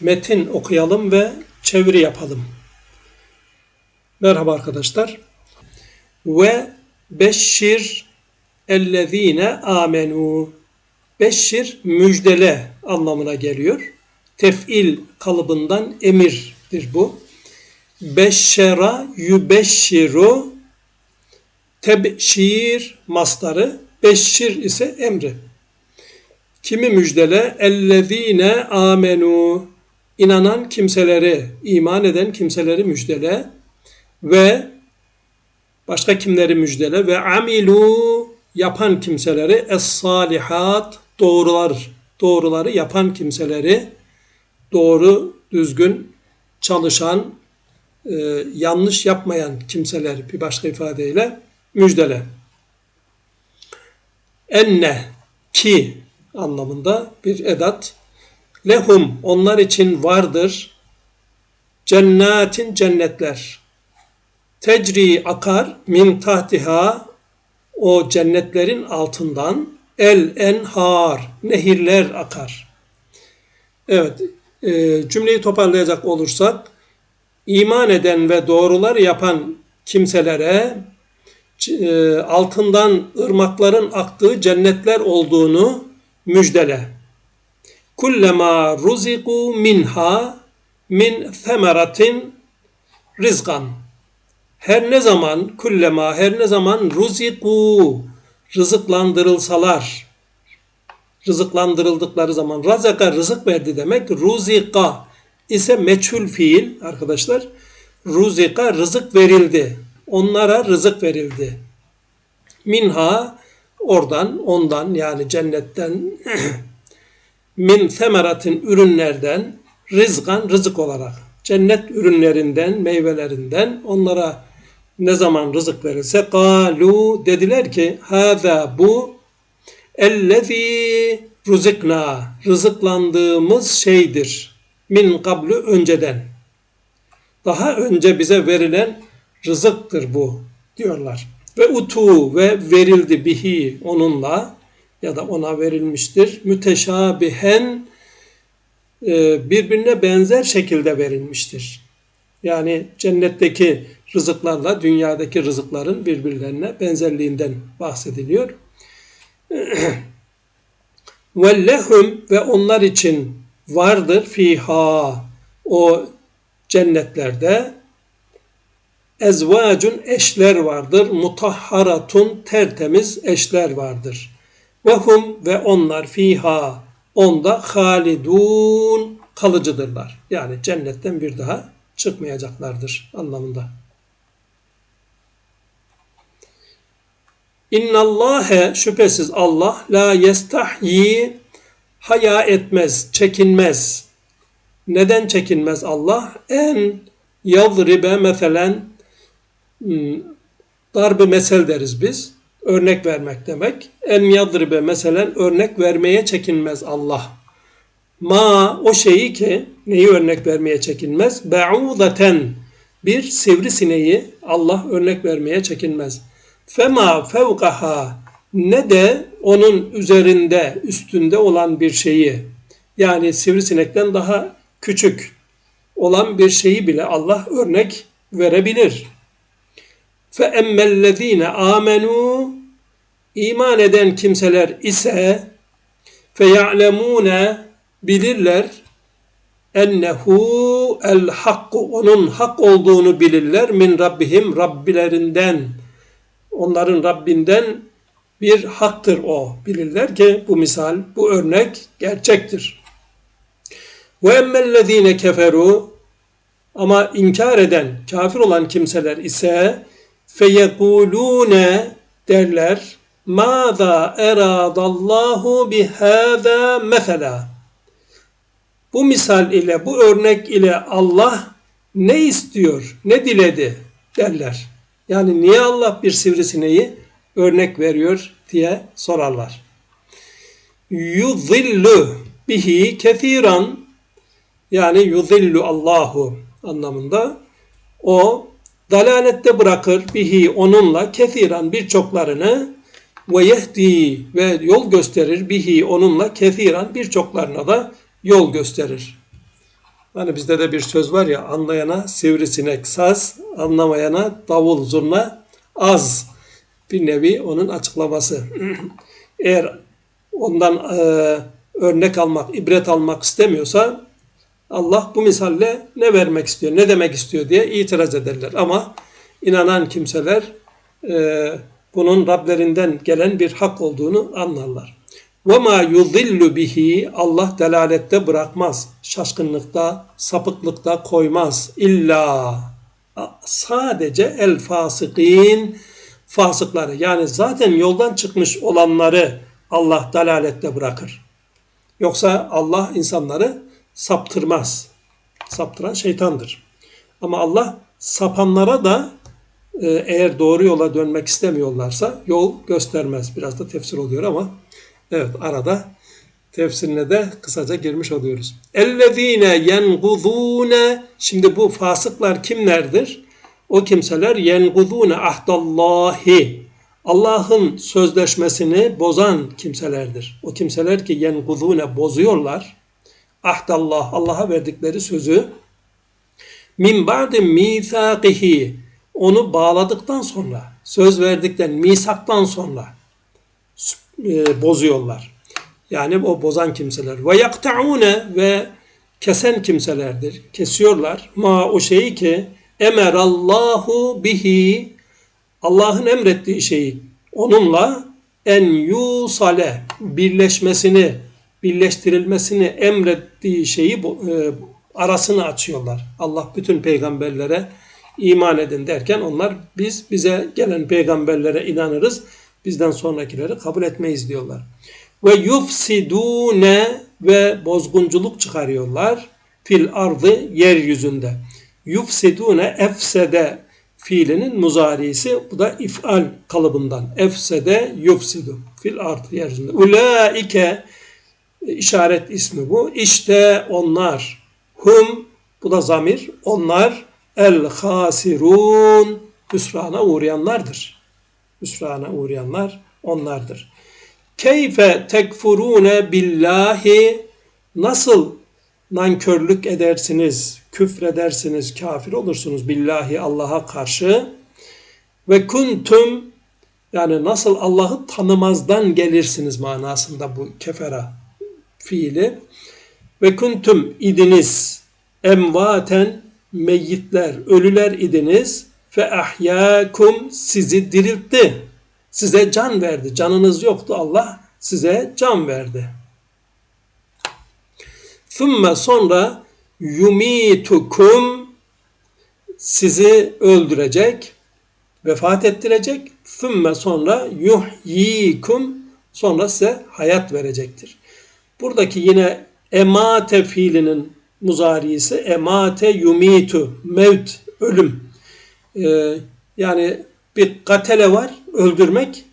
metin okuyalım ve çeviri yapalım. Merhaba arkadaşlar. Ve beşşir ellezine amenu. Beşşir müjdele anlamına geliyor. Tef'il kalıbından emirdir bu. Beşşera yübeşşiru tebşir mastarı. Beşşir ise emri. Kimi müjdele? Ellezine amenu. İnanan kimseleri, iman eden kimseleri müjdele ve başka kimleri müjdele ve amilu yapan kimseleri es-salihat doğrular doğruları yapan kimseleri doğru düzgün çalışan e, yanlış yapmayan kimseler bir başka ifadeyle müjdele. Enne ki anlamında bir edat. Lehum onlar için vardır. Cennetin cennetler. Tecri akar min tahtiha o cennetlerin altından el enhar nehirler akar. Evet e, cümleyi toparlayacak olursak iman eden ve doğrular yapan kimselere e, altından ırmakların aktığı cennetler olduğunu müjdele. Kullema ruziku minha min semeratin rizkan. Her ne zaman kullema her ne zaman ruziku rızıklandırılsalar rızıklandırıldıkları zaman razaka rızık verdi demek ruzika ise meçhul fiil arkadaşlar ruzika rızık verildi onlara rızık verildi minha oradan ondan yani cennetten min semeratin ürünlerden rizgan rızık olarak cennet ürünlerinden meyvelerinden onlara ne zaman rızık verilse kalu dediler ki hâzâ bu ellezî rızıkna rızıklandığımız şeydir min kablu önceden daha önce bize verilen rızıktır bu diyorlar. Ve utu ve verildi bihi onunla ya da ona verilmiştir. Müteşabihen e, birbirine benzer şekilde verilmiştir. Yani cennetteki rızıklarla dünyadaki rızıkların birbirlerine benzerliğinden bahsediliyor. ve lehum ve onlar için vardır fiha o cennetlerde ezvacun eşler vardır. Mutahharatun tertemiz eşler vardır. Ve hum ve onlar fiha onda halidun kalıcıdırlar. Yani cennetten bir daha çıkmayacaklardır anlamında. İnnallâhe şüphesiz Allah la yestahyi haya etmez, çekinmez. Neden çekinmez Allah? En yadribe meselen hmm, darbe mesel deriz biz. Örnek vermek demek. En yadribe meselen örnek vermeye çekinmez Allah. Ma o şeyi ki neyi örnek vermeye çekinmez? Be'udaten bir sivrisineği Allah örnek vermeye çekinmez. Fema fevkaha ne de onun üzerinde, üstünde olan bir şeyi yani sivrisinekten daha küçük olan bir şeyi bile Allah örnek verebilir. Fe emmellezine amenu iman eden kimseler ise fe ya'lemune bilirler ennehu el hakku onun hak olduğunu bilirler min rabbihim rabbilerinden onların Rabbinden bir haktır o. Bilirler ki bu misal, bu örnek gerçektir. Ve emmellezine keferu ama inkar eden, kafir olan kimseler ise feyekulune derler Mâzâ eradallahu bihâzâ mesela. Bu misal ile, bu örnek ile Allah ne istiyor, ne diledi derler. Yani niye Allah bir sivrisineği örnek veriyor diye sorarlar. Yuzillu bihi kethiran yani yuzillu Allahu anlamında o dalalette bırakır bihi onunla kethiran birçoklarını ve yehdi ve yol gösterir bihi onunla kethiran birçoklarına da yol gösterir. Hani bizde de bir söz var ya anlayana sivrisinek saz, anlamayana davul zurna az. Bir nevi onun açıklaması. Eğer ondan e, örnek almak, ibret almak istemiyorsa Allah bu misalle ne vermek istiyor, ne demek istiyor diye itiraz ederler. Ama inanan kimseler e, bunun Rablerinden gelen bir hak olduğunu anlarlar. وَمَا يُضِلُّ bihi Allah delalette bırakmaz. Şaşkınlıkta, sapıklıkta koymaz. İlla sadece el fasıkin fasıkları yani zaten yoldan çıkmış olanları Allah dalalette bırakır. Yoksa Allah insanları saptırmaz. Saptıran şeytandır. Ama Allah sapanlara da e, eğer doğru yola dönmek istemiyorlarsa yol göstermez. Biraz da tefsir oluyor ama evet arada tefsirine de kısaca girmiş oluyoruz. Ellezine yenguzune şimdi bu fasıklar kimlerdir? O kimseler yenguzune ahdallahi Allah'ın sözleşmesini bozan kimselerdir. O kimseler ki yenguzune bozuyorlar. Ahdallah Allah'a verdikleri sözü min ba'di mithaqihi onu bağladıktan sonra söz verdikten misaktan sonra e, bozuyorlar. Yani o bozan kimseler. Ve yakta'une ve kesen kimselerdir. Kesiyorlar. Ma o şeyi ki emerallahu bihi Allah'ın emrettiği şeyi onunla en yusale birleşmesini, birleştirilmesini emrettiği şeyi e, arasını açıyorlar. Allah bütün peygamberlere iman edin derken onlar biz bize gelen peygamberlere inanırız. Bizden sonrakileri kabul etmeyiz diyorlar. Ve yufsidune ve bozgunculuk çıkarıyorlar fil ardı yeryüzünde. Yufsidune efsede fiilinin muzarisi bu da ifal kalıbından. Efsede yufsidu fil ardı yeryüzünde. Ulaike işaret ismi bu. İşte onlar hum bu da zamir. Onlar el hasirun hüsrana uğrayanlardır. Hüsrana uğrayanlar onlardır. Keyfe tekfurune billahi nasıl nankörlük edersiniz, küfredersiniz, kafir olursunuz billahi Allah'a karşı ve kuntum yani nasıl Allah'ı tanımazdan gelirsiniz manasında bu kefera fiili ve kuntum idiniz emvaten meyyitler, ölüler idiniz fe ahyâkum sizi diriltti. Size can verdi. Canınız yoktu. Allah size can verdi. Thumma sonra yumitukum sizi öldürecek, vefat ettirecek. Thumma sonra yuhyikum sonra size hayat verecektir. Buradaki yine emate fiilinin muzarisi emate yumitu mevt ölüm. Ee, yani bir katele var öldürmek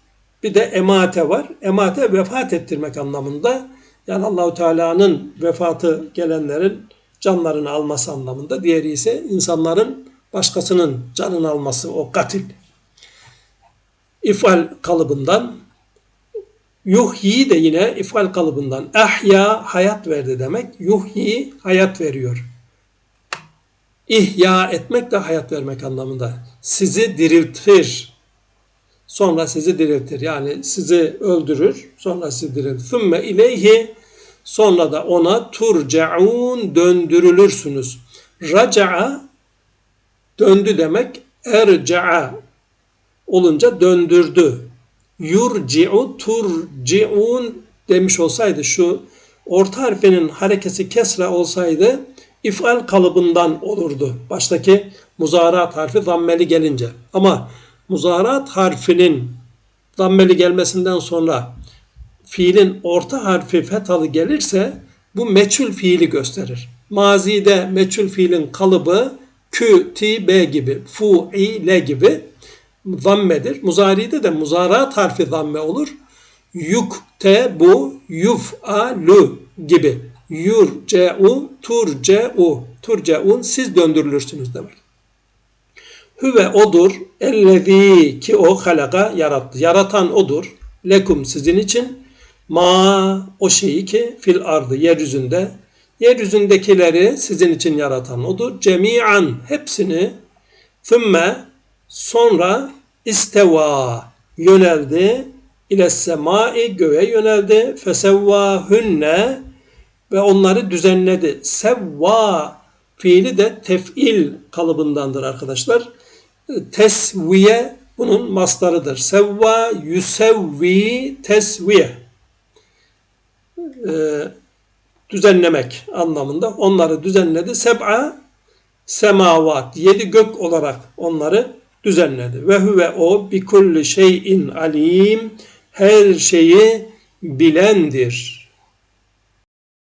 bir de emate var. Emate vefat ettirmek anlamında. Yani Allahu Teala'nın vefatı gelenlerin canlarını alması anlamında. Diğeri ise insanların başkasının canını alması o katil. İfal kalıbından Yuhyi de yine ifal kalıbından. Ahya hayat verdi demek. Yuhyi hayat veriyor. İhya etmek de hayat vermek anlamında. Sizi diriltir. Sonra sizi diriltir. Yani sizi öldürür. Sonra sizi diriltir. Thümme ileyhi sonra da ona turcaun döndürülürsünüz. Raca'a döndü demek. Erca'a olunca döndürdü yurci'u turci'un demiş olsaydı şu orta harfinin harekesi kesra olsaydı ifal kalıbından olurdu. Baştaki muzarat harfi zammeli gelince. Ama muzarat harfinin zammeli gelmesinden sonra fiilin orta harfi fetalı gelirse bu meçhul fiili gösterir. Mazide meçhul fiilin kalıbı kü, ti, be gibi, fu, i, le gibi zammedir. Muzari'de de muzarat harfi zamme olur. Yukte bu yuf'alu gibi. Yurce'u turce'u turce'un siz döndürülürsünüz demek. Hüve odur ellezî ki o halaka yarattı. Yaratan odur. Lekum sizin için ma o şeyi ki fil ardı yeryüzünde Yeryüzündekileri sizin için yaratan odur. Cemi'an hepsini Thümme sonra isteva yöneldi ile semai göğe yöneldi fesevvahünne ve onları düzenledi. Sevva fiili de tef'il kalıbındandır arkadaşlar. Tesviye bunun mastarıdır. Sevva yusevvi tesviye. Ee, düzenlemek anlamında onları düzenledi. Seb'a semavat yedi gök olarak onları düzenledi. Ve huve o bi kulli şeyin alim her şeyi bilendir.